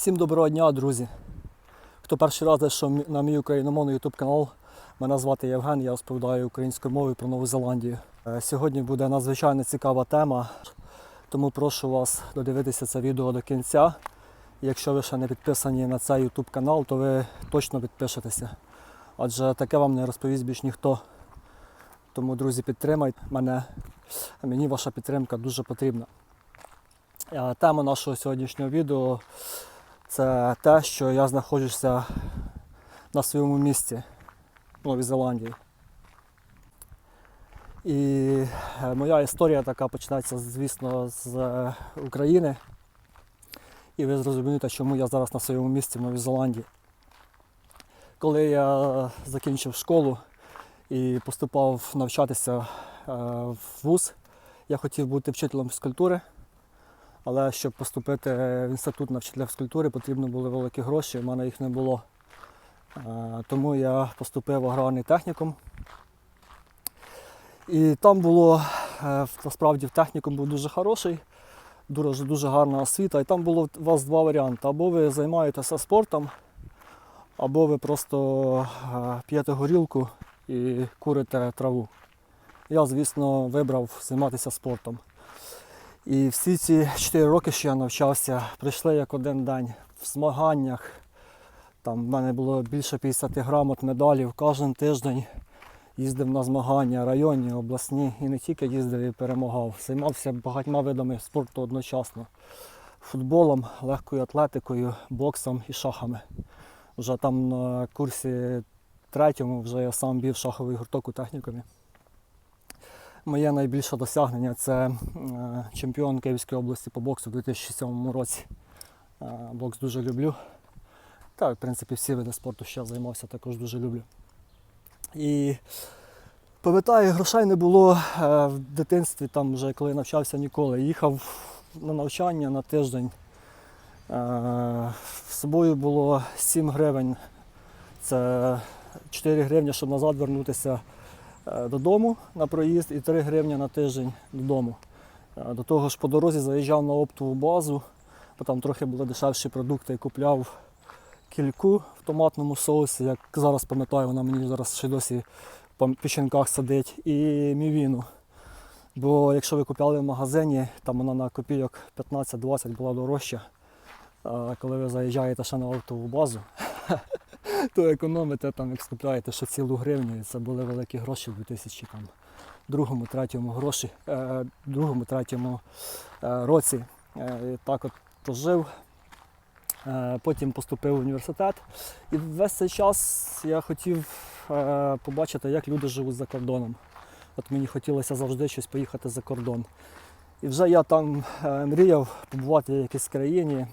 Всім доброго дня, друзі! Хто перший раз зайшов на мій україномовний YouTube канал, мене звати Євген, я розповідаю українською мовою про Нову Зеландію. Е, Сьогодні буде надзвичайно цікава тема, тому прошу вас додивитися це відео до кінця. Якщо ви ще не підписані на цей YouTube канал, то ви точно підпишетеся. Адже таке вам не розповість більш ніхто. Тому, друзі, підтримайте мене. Мені ваша підтримка дуже потрібна. Е, Тема нашого сьогоднішнього відео це те, що я знаходжуся на своєму місці в Новій Зеландії. І е, моя історія така починається, звісно, з е, України. І ви зрозумієте, чому я зараз на своєму місці в Новій Зеландії. Коли я закінчив школу і поступав навчатися е, в вуз, я хотів бути вчителем фізкультури. Але щоб поступити в інститут на фізкультури, потрібно були великі гроші, в мене їх не було. Е, Тому я поступив в аграрний технікум. І там було, е, насправді, в технікум був дуже хороший, дуже, дуже гарна освіта. І там було у вас два варіанти. Або ви займаєтеся спортом, або ви просто е, п'єте горілку і курите траву. Я, звісно, вибрав займатися спортом. І всі ці 4 роки, що я навчався, прийшли як один день в змаганнях. Там в мене було більше 50 грамот медалів. Кожен тиждень їздив на змагання, районні, обласні. І не тільки їздив і перемагав. Займався багатьма видами спорту одночасно. Футболом, легкою атлетикою, боксом і шахами. Вже там на курсі третьому вже я сам бів шаховий гурток у технікумі. Моє найбільше досягнення це е, чемпіон Київської області по боксу у 2007 році. Е, Бокс дуже люблю. Та, в принципі, всі види спорту, я займався, також дуже люблю. І пам'ятаю, грошей не було е, в дитинстві, там вже коли навчався ніколи. Їхав на навчання на тиждень. З собою було 7 гривень. Це 4 гривні, щоб назад вернутися додому на проїзд і 3 гривні на тиждень додому. Е, До того ж по дорозі заїжджав на оптову базу, бо там трохи були дешевші продукти і купляв кільку в томатному соусі. Як зараз пам'ятаю, вона мені зараз ще досі по печінках сидить, і мівіну. Бо якщо ви купляли в магазині, там вона на копійок 15-20 була дорожча. Коли ви заїжджаєте ще на оптову базу, то економите там, як скупляєте ще цілу гривню, і це були великі гроші в 2000 там, другому, третьому гроші, е, другому, третьому е, році. Е, так от прожив. Потім поступив в університет. І весь цей час я хотів побачити, як люди живуть за кордоном. От мені хотілося завжди щось поїхати за кордон. І вже я там мріяв побувати в якійсь країні.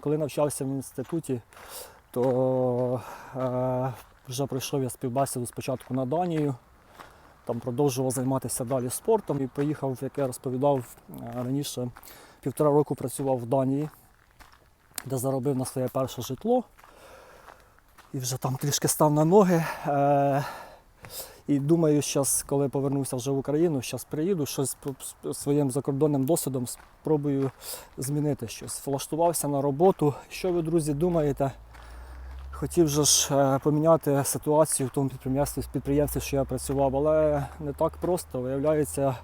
Коли навчався в інституті, то е, вже пройшов я співбесіду спочатку на Данію. Там продовжував займатися далі спортом і поїхав, як я розповідав е, раніше, півтора року працював в Данії, де заробив на своє перше житло. І вже там трішки став на ноги. Е, і думаю, зараз, коли повернуся вже в Україну, зараз приїду, щось своїм закордонним досвідом спробую змінити щось. Влаштувався на роботу. Що ви, друзі, думаєте? Хотів же ж е, поміняти ситуацію в тому підприємстві, підприємстві, що я працював, але не так просто. Виявляється,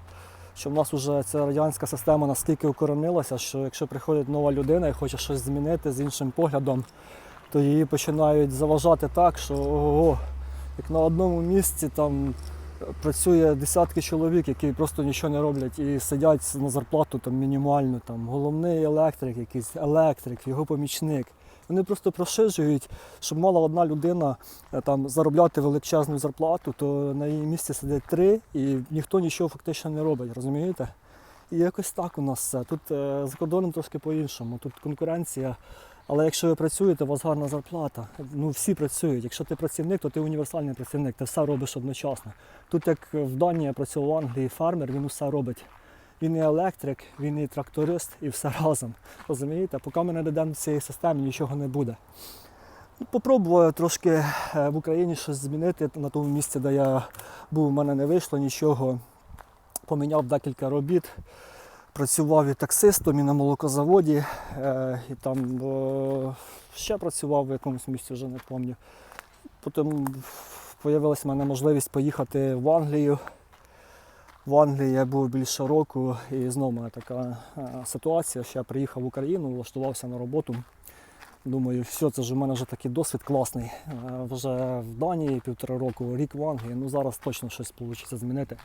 що в нас вже ця радянська система наскільки укоронилася, що якщо приходить нова людина і хоче щось змінити з іншим поглядом, то її починають заважати так, що ого, як на одному місці там працює десятки чоловік, які просто нічого не роблять і сидять на зарплату там мінімальну, там головний електрик, якийсь електрик, його помічник. Вони просто прошижують, щоб мала одна людина е, там заробляти величезну зарплату, то на її місці сидять три і ніхто нічого фактично не робить, розумієте? І якось так у нас все. Тут е, за кордоном трошки по-іншому. Тут конкуренція. Але якщо ви працюєте, у вас гарна зарплата. Ну всі працюють. Якщо ти працівник, то ти універсальний працівник, ти все робиш одночасно. Тут, як в Данії я працював в Англії, фермер, він усе робить. Він і електрик, він і тракторист, і все разом. Розумієте? Поки ми не дійдемо до цієї системи, нічого не буде. Ну, Попробував трошки е, в Україні щось змінити на тому місці, де я був, у мене не вийшло нічого. Поміняв декілька робіт. Працював і таксистом, і на молокозаводі, е, і там е, ще працював в якомусь місці, вже не пам'ятаю. Потім з'явилася в мене можливість поїхати в Англію. В Англії я був більше року, і знову мене така е, ситуація, що я приїхав в Україну, влаштувався на роботу. Думаю, все, це ж у мене вже такий досвід класний. Е, Вже в Данії півтора року, рік в Англії, ну зараз точно щось вийде змінити.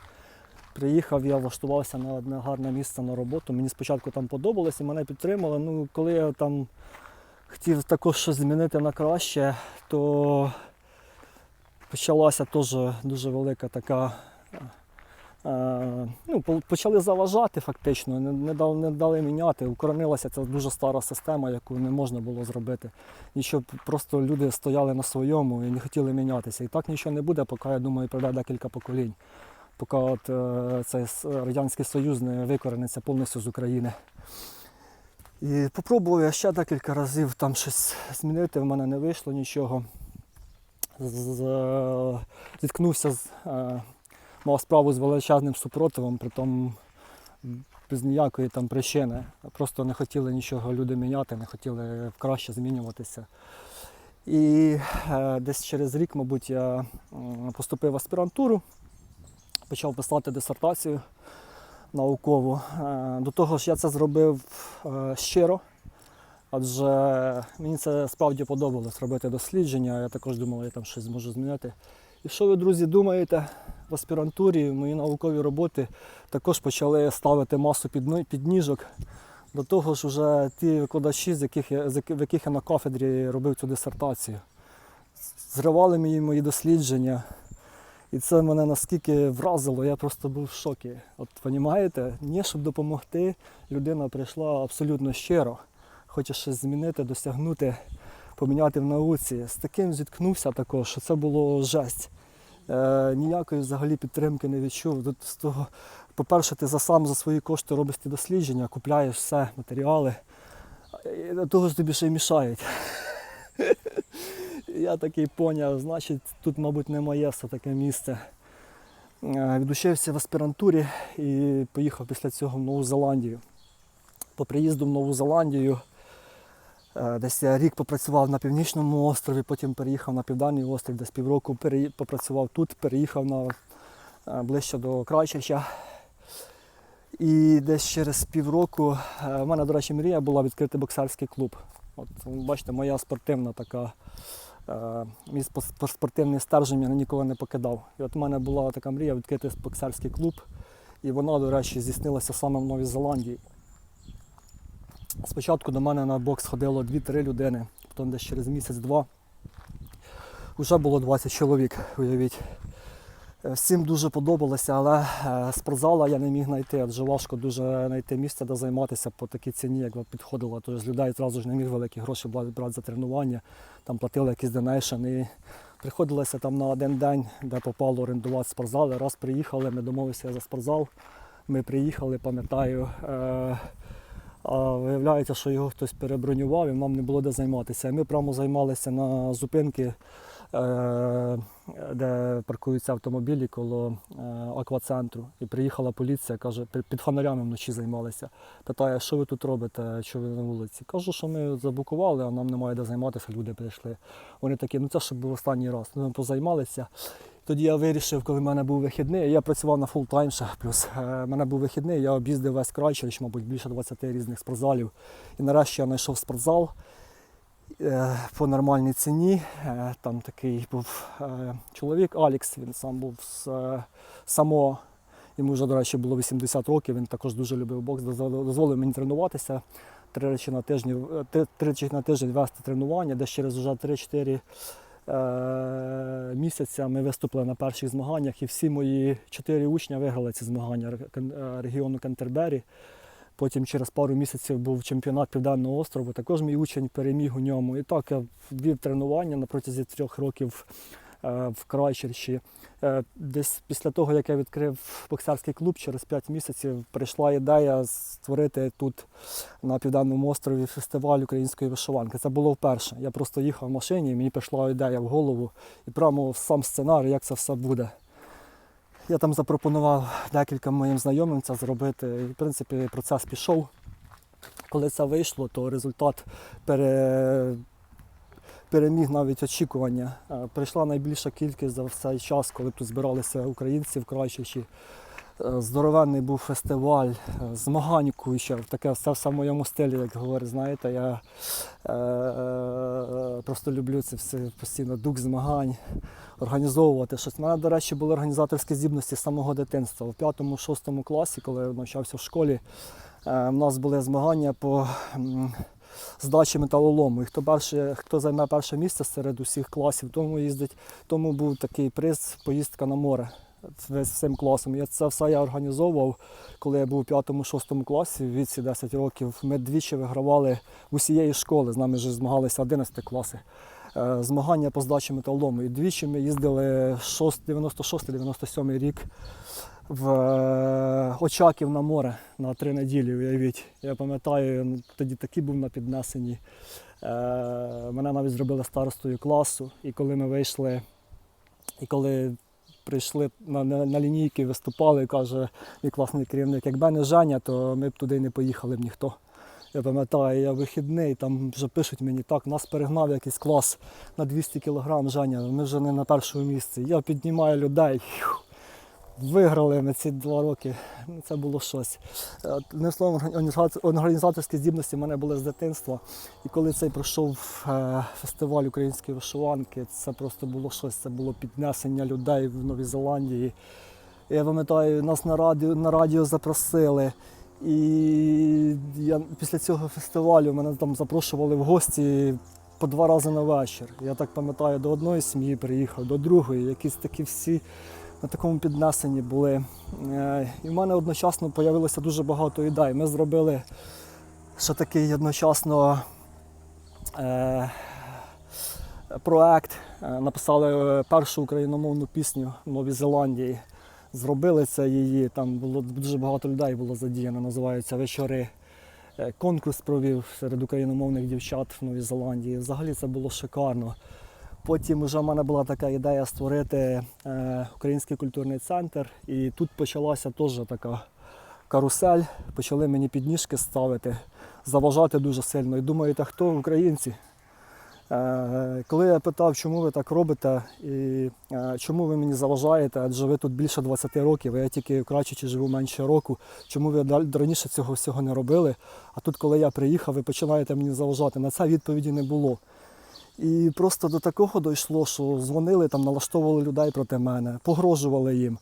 Приїхав, я влаштувався на одне гарне місце на роботу. Мені спочатку там подобалось і мене підтримали. Ну, коли я там хотів також щось змінити на краще, то почалася теж дуже велика така. Е, Ну, почали заважати фактично, не, не, дали, не дали міняти. Укоронилася ця дуже стара система, яку не можна було зробити. І щоб просто люди стояли на своєму і не хотіли мінятися. І так нічого не буде, поки я думаю, пройде декілька поколінь поки от, е, цей Радянський Союз не викорениться повністю з України. І попробував я ще декілька разів там щось змінити, в мене не вийшло нічого. Е, Зіткнувся з е, мав справу з величезним супротивом, притом без ніякої там причини. Просто не хотіли нічого люди міняти, не хотіли краще змінюватися. І е, десь через рік, мабуть, я поступив в аспірантуру почав писати дисертацію наукову. Е, До того ж, я це зробив е, щиро, адже мені це справді подобалось робити дослідження. Я також думав, я там щось зможу змінити. І що ви, друзі, думаєте? В аспірантурі мої наукові роботи також почали ставити масу підніжок. До того ж, вже ті викладачі, з яких я, в яких я на кафедрі робив цю дисертацію, зривали мої мої дослідження. І це мене наскільки вразило, я просто був в шокі. От розумієте, ні, щоб допомогти, людина прийшла абсолютно щиро, хоче щось змінити, досягнути, поміняти в науці. З таким зіткнувся також, що це було жесть. Е, ніякої взагалі підтримки не відчув. Тут з того, по-перше, ти за сам за свої кошти робиш ті дослідження, купляєш все, матеріали. І до того ж тобі ще й мішають. Я такий поняв, значить, тут, мабуть, не моє все таке місце. Е, Відучився в аспірантурі і поїхав після цього в Нову Зеландію. По приїзду в Нову Зеландію е, десь я рік попрацював на північному острові, потім переїхав на південний острів, десь півроку попрацював тут, переїхав на, е, ближче до Крайчача. І десь через півроку е, в мене, до речі, мрія була відкрити боксерський клуб. От, бачите, моя спортивна така. Е, Мій спо- спо- спортивний стержень мене ніколи не покидав. І от в мене була така мрія відкрити боксерський клуб. І вона, до речі, здійснилася саме в Новій Зеландії. Спочатку до мене на бокс ходило 2-3 людини, потім десь через місяць-два вже було 20 чоловік, уявіть. Е, Всім дуже подобалося, але е, спортзала я не міг знайти, адже важко дуже знайти місце, де займатися по такій ціні, як підходило. Тож людей одразу ж не міг великі гроші брати за тренування, там платили якийсь донейшн. І приходилося там на один день, де попало орендувати спортзал. Раз приїхали, ми домовилися за спортзал. Ми приїхали, пам'ятаю. Е- а виявляється, що його хтось перебронював і нам не було де займатися. Ми прямо займалися на зупинки, е, де паркуються автомобілі коло е, аквацентру. І приїхала поліція, каже, під- фонарями вночі займалися. Питає, що ви тут робите, що ви на вулиці? Кажу, що ми заблокували, а нам немає де займатися, люди прийшли. Вони такі, ну це щоб був останній раз. Ми позаймалися. Тоді я вирішив, коли в мене був вихідний, я працював на фултайм ще плюс. е, в мене був вихідний, я об'їздив весь Крайчевич, мабуть, більше 20 різних спортзалів. І нарешті я знайшов спортзал е, по нормальній ціні. Е, Там такий був чоловік Алікс, він сам був з само. Йому вже, до речі, було 80 років, він також дуже любив бокс, дозволив мені тренуватися. Три речі на тиждень, три- тричі на тиждень вести тренування, десь через вже 3-4 е, місяця ми виступили на перших змаганнях, і всі мої чотири учня виграли ці змагання е, регіону Кентербері. Потім через пару місяців був чемпіонат Південного острову. Також мій учень переміг у ньому. І так я вів тренування на протязі трьох років е, в Крайчерчі. Е, Десь після того, як я відкрив боксерський клуб, через 5 місяців прийшла ідея створити тут на Південному острові фестиваль української вишиванки. Це було вперше. Я просто їхав в машині, і мені прийшла ідея в голову і прямо сам сценарій, як це все буде. Я там запропонував декілька моїм знайомим це зробити. І, в принципі, процес пішов. Коли це вийшло, то результат пере... переміг навіть очікування. Е, Прийшла найбільша кількість за цей час, коли тут збиралися українці в Крайчичі. Е, Здоровенний був фестиваль, е, змагань куча, таке все, в моєму стилі, як говорять, знаєте, я е, е, просто люблю це все постійно дух змагань, організовувати щось. У мене, до речі, були організаторські здібності з самого дитинства. У 5-6 класі, коли я навчався в школі, е, в нас були змагання по здачі металолому. І хто, перше, хто займе перше місце серед усіх класів, тому їздить, тому був такий приз поїздка на море з цим класом. Я це все я організовував, коли я був у 5-6 класі, в віці 10 років. Ми двічі вигравали усієї школи. З нами вже змагалися 11 класи. Е, Змагання по здачі металолому. І двічі ми їздили 96-97 рік в е, Очаків на море на три неділі, уявіть. Я пам'ятаю, ну, тоді такий був на піднесенні. Е, Мене навіть зробили старостою класу. І коли ми вийшли, і коли прийшли на, на, на лінійки, виступали, каже мій класний керівник, якби не Женя, то ми б туди не поїхали б ніхто. Я пам'ятаю, я вихідний, там вже пишуть мені, так, нас перегнав якийсь клас на 200 кг Женя, ми вже не на першому місці. Я піднімаю людей. Виграли ми ці два роки. Це було щось. Е, Одним словом, організаторські здібності в мене були з дитинства. І коли цей пройшов е, фестиваль української вишиванки, це просто було щось. Це було піднесення людей в Новій Зеландії. Я пам'ятаю, нас на радіо, на радіо запросили. І я після цього фестивалю мене там запрошували в гості по два рази на вечір. Я так пам'ятаю, до одної сім'ї приїхав, до другої, якісь такі всі на такому піднесенні були. Е, І в мене одночасно з'явилося дуже багато ідей. Ми зробили ще такий одночасно е, проект, Е, написали першу україномовну пісню в Новій Зеландії. Зробили це її, там було дуже багато людей було задіяно, називаються вечори. Е, Конкурс провів серед україномовних дівчат в Новій Зеландії. Взагалі це було шикарно. Потім вже в мене була така ідея створити е, український культурний центр, і тут почалася теж така карусель. Почали мені підніжки ставити, заважати дуже сильно. І думаєте, хто українці? Е, коли я питав, чому ви так робите і е, чому ви мені заважаєте, адже ви тут більше 20 років, а я тільки в Крачичі живу менше року, чому ви раніше цього всього не робили? А тут, коли я приїхав, ви починаєте мені заважати. На це відповіді не було. І просто до такого дійшло, що дзвонили, там, налаштовували людей проти мене, погрожували їм.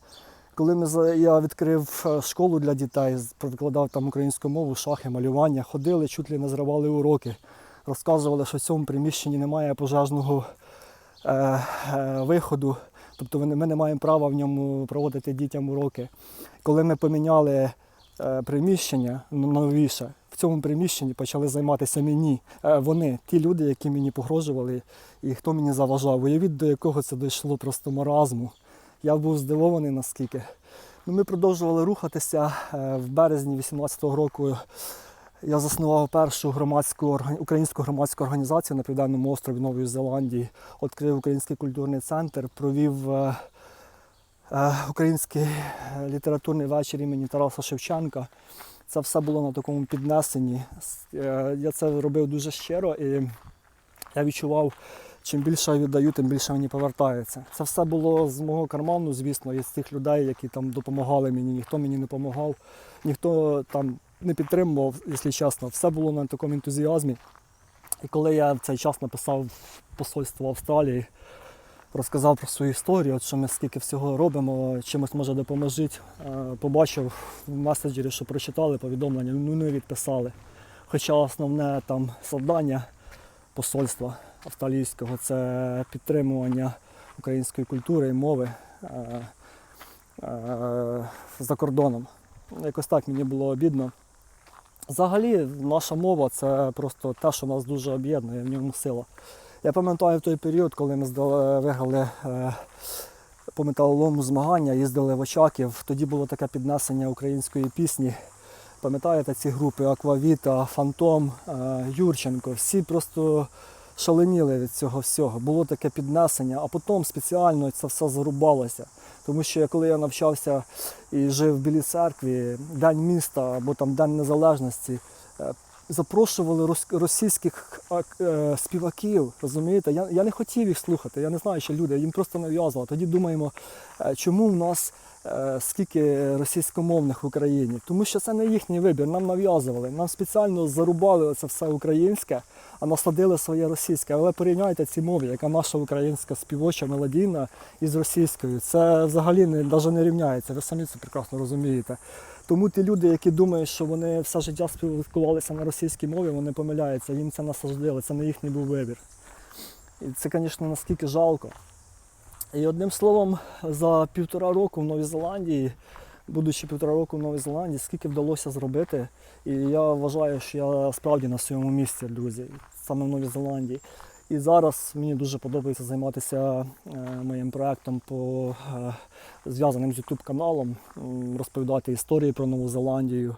Коли ми, я відкрив е, школу для дітей, викладав там українську мову, шахи, малювання, ходили, чуть ли не зривали уроки, розказували, що в цьому приміщенні немає пожежного е, е, виходу, тобто ми не- маємо права в ньому проводити дітям уроки. Коли ми поміняли е, приміщення новіше, в цьому приміщенні почали займатися мені. Е, Вони, ті люди, які мені погрожували, і хто мені заважав. Уявіть, до якого це дійшло просто маразму. Я був здивований наскільки. Ну, ми продовжували рухатися. Е, В березні 18-го року я заснував першу громадську українську громадську організацію на Південному острові Нової Зеландії, відкрив український культурний центр, провів е, е, український е, літературний вечір імені Тараса Шевченка. Це все було на такому піднесенні. Е, Я це робив дуже щиро і я відчував, чим більше я віддаю, тим більше мені повертається. Це все було з мого карману, звісно, і з тих людей, які там допомагали мені. Ніхто мені не допомагав, ніхто там не підтримував, якщо чесно. Все було на такому ентузіазмі. І коли я в цей час написав посольство Австралії, розказав про свою історію, от що ми скільки всього робимо, чимось може допоможіть. Е, Побачив в меседжері, що прочитали повідомлення, ну не відписали. Хоча основне там завдання посольства австралійського це підтримування української культури і мови е, е, за кордоном. Якось так мені було обідно. Взагалі, наша мова це просто те, що нас дуже об'єднує, в ньому сила. Я пам'ятаю в той період, коли ми виграли е, по металолому змагання, їздили в Очаків. Тоді було таке піднесення української пісні. Пам'ятаєте ці групи Аквавіта, Фантом, е, Юрченко. Всі просто шаленіли від цього всього. Було таке піднесення, а потім спеціально це все зарубалося. Тому що коли я навчався і жив в Білій церкві, День міста або там День Незалежності, е, запрошували російських е, співаків, розумієте? Я, я не хотів їх слухати, я не знаю, що люди, їм просто нав'язували. Тоді думаємо, е, чому в нас е, скільки російськомовних в Україні? Тому що це не їхній вибір, нам нав'язували. Нам спеціально зарубали це все українське, а насадили своє російське. Але порівняйте ці мови, яка наша українська співоча мелодійна із російською. Це взагалі не, навіть не рівняється. Ви самі це прекрасно розумієте. Тому ті люди, які думають, що вони все життя спілкувалися на російській мові, вони помиляються, їм це насаждили, це не їхній був вибір. І це, звісно, наскільки жалко. І одним словом, за півтора року в Новій Зеландії, будучи півтора року в Новій Зеландії, скільки вдалося зробити. І я вважаю, що я справді на своєму місці, друзі, саме в Новій Зеландії. І зараз мені дуже подобається займатися е, моїм проектом по е, зв'язаним з YouTube каналом, розповідати історії про Нову Зеландію.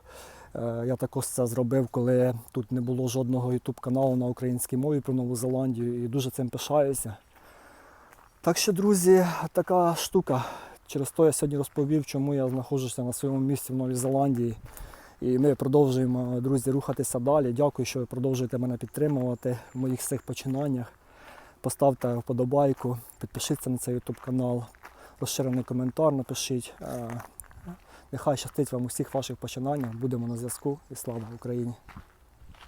Е, Я також це зробив, коли тут не було жодного YouTube каналу на українській мові про Нову Зеландію і дуже цим пишаюся. Так що, друзі, така штука. Через то я сьогодні розповів, чому я знаходжуся на своєму місці в Новій Зеландії. І ми продовжуємо, друзі, рухатися далі. Дякую, що ви продовжуєте мене підтримувати в моїх всіх починаннях. Поставте вподобайку, підпишіться на цей YouTube канал, розширений коментар напишіть. Е, Нехай щастить вам усіх ваших починаннях. Будемо на зв'язку і слава Україні!